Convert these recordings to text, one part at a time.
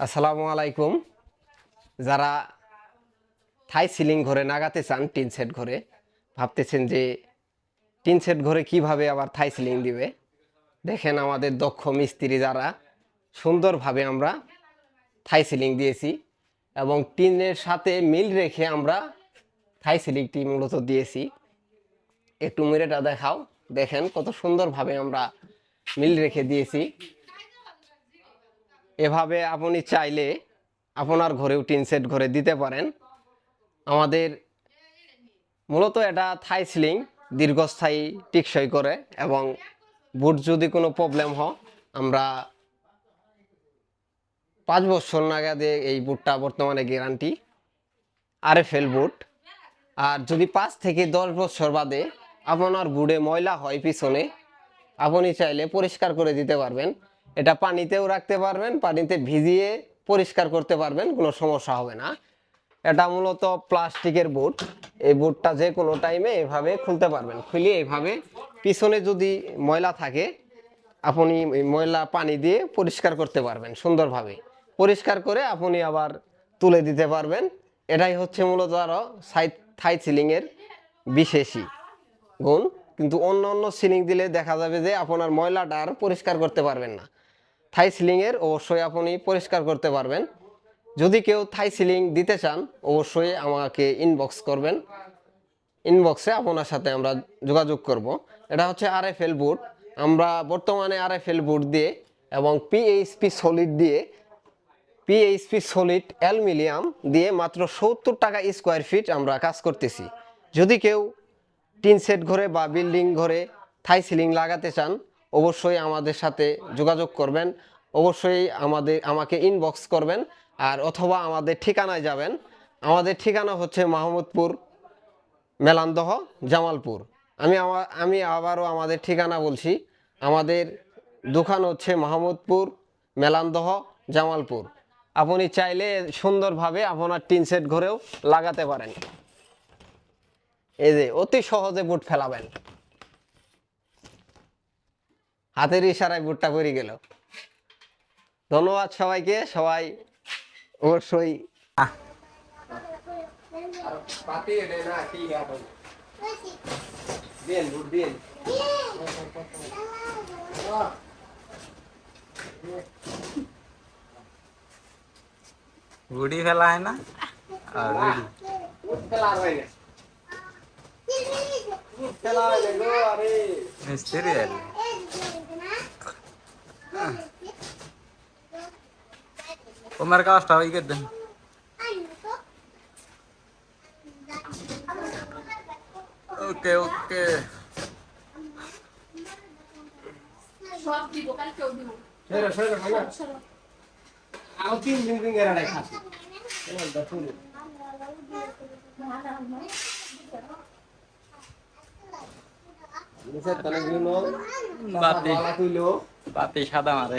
আসসালামু আলাইকুম। যারা থাই সিলিং ঘরে নাগাতে চান, টিন সেট ঘরে, ভাবতেছেন যে টিন সেট ঘরে কীভাবে আবার থাই সিলিং দিবে? দেখেন আমাদের দক্ষ মিস্ত্রি যারা, সুন্দরভাবে আমরা থাই সিলিং দিয়েছি এবং টিনের সাথে মিল রেখে আমরা থাই সিলিংটি মূলত দিয়েছি। একটু মিরেটা দেখাও। দেখেন কত সুন্দরভাবে আমরা মিল রেখে দিয়েছি। এভাবে আপনি চাইলে আপনার ঘরেও টিন সেট ঘরে দিতে পারেন। আমাদের মূলত এটা থাই সিলিং দীর্ঘস্থায়ী টিকসই করে এবং বুট যদি কোনো প্রবলেম হয়, আমরা পাঁচ বছর নাগাদে এই বুটটা বর্তমানে গ্যারান্টি আরএফএল বুট। আর যদি পাঁচ থেকে দশ বছর বাদে আপনার বুটে ময়লা হয় পিছনে, আপনি চাইলে পরিষ্কার করে দিতে পারবেন। এটা পানিতেও রাখতে পারবেন, পানিতে ভিজিয়ে পরিষ্কার করতে পারবেন, কোনো সমস্যা হবে না। এটা মূলত প্লাস্টিকের বুট, এই বুটটা যে কোনো টাইমে এভাবে খুলতে পারবেন। খুলে এইভাবে পিছনে যদি ময়লা থাকে, আপনি ময়লা পানি দিয়ে পরিষ্কার করতে পারবেন সুন্দরভাবে। পরিষ্কার করে আপনি আবার তুলে দিতে পারবেন। এটাই হচ্ছে মূলত আরও সাইড থাই সিলিংয়ের বিশেষই গুণ। কিন্তু অন্য অন্য সিলিং দিলে দেখা যাবে যে আপনার ময়লাটা আর পরিষ্কার করতে পারবেন না। থাই সিলিংয়ের অবশ্যই আপনি পরিষ্কার করতে পারবেন। যদি কেউ থাই সিলিং দিতে চান, অবশ্যই আমাকে ইনবক্স করবেন। ইনবক্সে আপনার সাথে আমরা যোগাযোগ করব। এটা হচ্ছে আর এফ এল বুট আমরা বর্তমানে আর এফ এল বুট দিয়ে এবং পিএইচপি সলিড দিয়ে পিএইচপি সলিড অ্যালুমিনিয়াম দিয়ে মাত্র সত্তর টাকা স্কোয়ার ফিট আমরা কাজ করতেছি। যদি কেউ টিন সেট ঘরে বা বিল্ডিং ঘরে থাই সিলিং লাগাতে চান অবশ্যই আমাদের সাথে যোগাযোগ করবেন, অবশ্যই আমাদের, আমাকে ইনবক্স করবেন, আর অথবা আমাদের ঠিকানায় যাবেন। আমাদের ঠিকানা হচ্ছে মাহমুদপুর, মেলান্দহ, জামালপুর। আমি আমার আমি আবারও আমাদের ঠিকানা বলছি। আমাদের দোকান হচ্ছে মাহমুদপুর, মেলান্দহ, জামালপুর। আপনি চাইলে সুন্দরভাবে আপনার টিন সেট ঘরেও লাগাতে পারেন। এই যে অতি সহজে বুট ফেলাবেন। হাতের ইশারায় বুটটা পড়ে গেল। ধন্যবাদ সবাইকে, সবাই অবশ্যই গুড়ি ফেলা হয় না? গুড়ি। ফেলা হয় না মিস্ত্রি তোমার কাজটা ওই করে দেন। ওকে ওকে। সব দিব কালকেও দিব। সেরা সেরা ভালো আমি তিন দিন দিন এর আড়াই খাচ্ছি। এবার দেখুন বাতি সাদা মারে।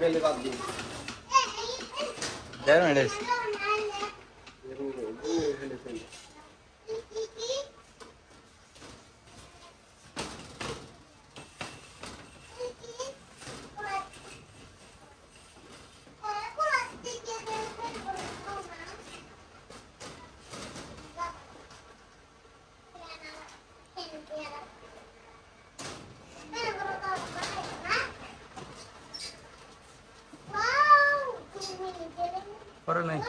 पहले बात दी जय मेडेश করে নাই।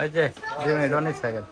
ওই যে রনি সাইকেল